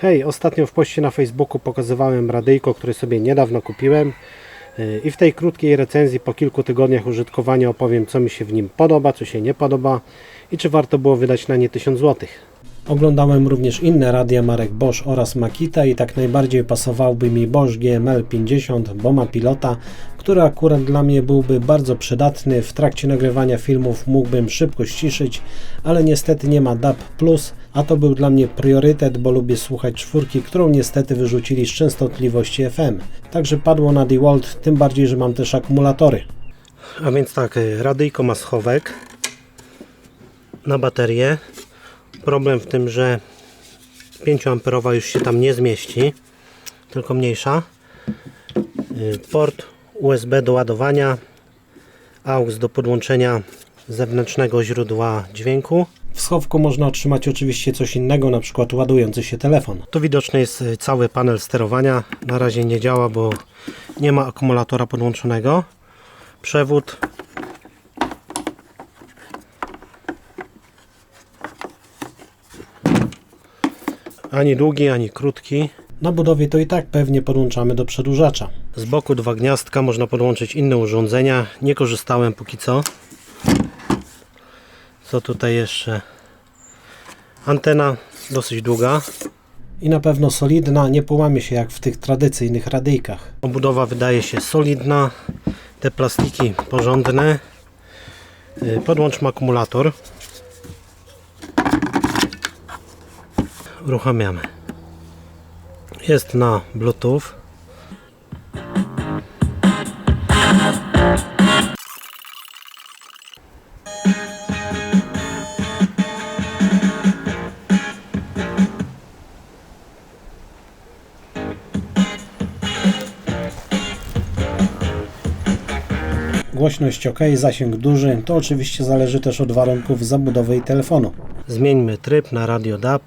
Hej, ostatnio w poście na Facebooku pokazywałem radyjko, które sobie niedawno kupiłem Yy, i w tej krótkiej recenzji po kilku tygodniach użytkowania opowiem co mi się w nim podoba, co się nie podoba i czy warto było wydać na nie 1000 zł. Oglądałem również inne radia marek Bosch oraz Makita i tak najbardziej pasowałby mi Bosch GML 50, bo ma pilota, który akurat dla mnie byłby bardzo przydatny. W trakcie nagrywania filmów mógłbym szybko ściszyć, ale niestety nie ma DAB+, a to był dla mnie priorytet, bo lubię słuchać czwórki, którą niestety wyrzucili z częstotliwości FM. Także padło na DeWalt, tym bardziej, że mam też akumulatory. A więc tak, radyjko ma schowek na baterię. Problem w tym, że 5 amperowa już się tam nie zmieści, tylko mniejsza. Y, Port USB do ładowania, AUX do podłączenia zewnętrznego źródła dźwięku. W schowku można otrzymać oczywiście coś innego, na przykład ładujący się telefon. Tu widoczny jest y, cały panel sterowania. Na razie nie działa, bo nie ma akumulatora podłączonego. Przewód ani długi, ani krótki. Na budowie to i tak pewnie podłączamy do przedłużacza. Z boku dwa gniazdka, można podłączyć inne urządzenia. Nie korzystałem póki co. Co tutaj jeszcze? Antena dosyć długa. I na pewno solidna, nie połamie się jak w tych tradycyjnych radyjkach. Obudowa wydaje się solidna. Te plastiki porządne. Y, Podłączmy akumulator. Uruchamiamy. Jest na Bluetooth. Głośność ok, zasięg duży. To oczywiście zależy też od warunków zabudowy i telefonu. Zmieńmy tryb na radio DAB.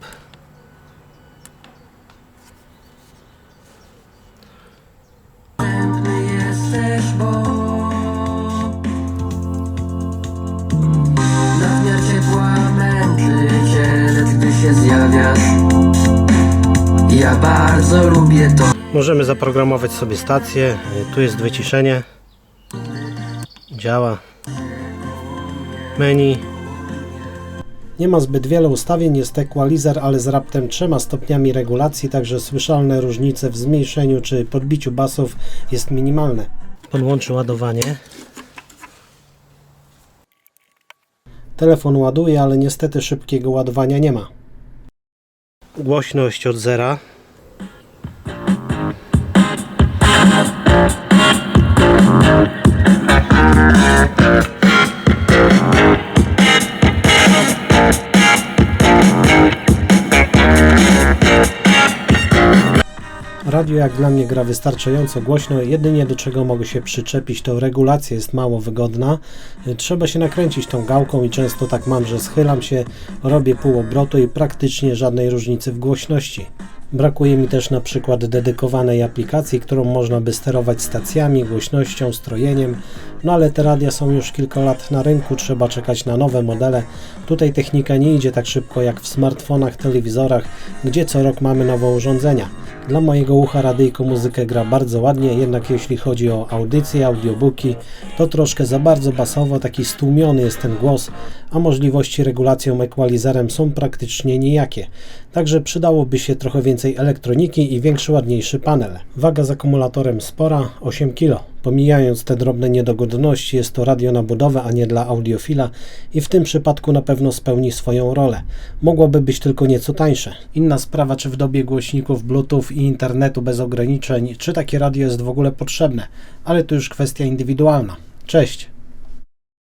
Jesteś, bo Nadmiar ciepła męczy cię, lecz gdy się zjawiasz Ja bardzo lubię to Możemy zaprogramować sobie stację. Tu jest wyciszenie. Działa. Menu. Nie ma zbyt wiele ustawień, jest equalizer, ale z raptem trzema stopniami regulacji, także słyszalne różnice w zmniejszeniu czy podbiciu basów jest minimalne. Podłączy ładowanie. Telefon ładuje, ale niestety szybkiego ładowania nie ma. Głośność od zera. Radio jak dla mnie gra wystarczająco głośno, jedynie do czego mogę się przyczepić to regulacja jest mało wygodna. Trzeba się nakręcić tą gałką i często tak mam, że schylam się, robię pół obrotu i praktycznie żadnej różnicy w głośności. Brakuje mi też na przykład dedykowanej aplikacji, którą można by sterować stacjami, głośnością, strojeniem, no ale te radia są już kilka lat na rynku, trzeba czekać na nowe modele. Tutaj technika nie idzie tak szybko jak w smartfonach, telewizorach, gdzie co rok mamy nowe urządzenia. Dla mojego ucha radyjko muzykę gra bardzo ładnie, jednak jeśli chodzi o audycje, audiobooki, to troszkę za bardzo basowo, taki stłumiony jest ten głos, a możliwości regulacją equalizerem są praktycznie nijakie. Także przydałoby się trochę więcej elektroniki i większy, ładniejszy panel. Waga z akumulatorem spora, 8 kg. Pomijając te drobne niedogodności, jest to radio na budowę, a nie dla audiofila i w tym przypadku na pewno spełni swoją rolę. Mogłoby być tylko nieco tańsze. Inna sprawa, czy w dobie głośników Bluetooth i internetu bez ograniczeń, czy takie radio jest w ogóle potrzebne, ale to już kwestia indywidualna. Cześć!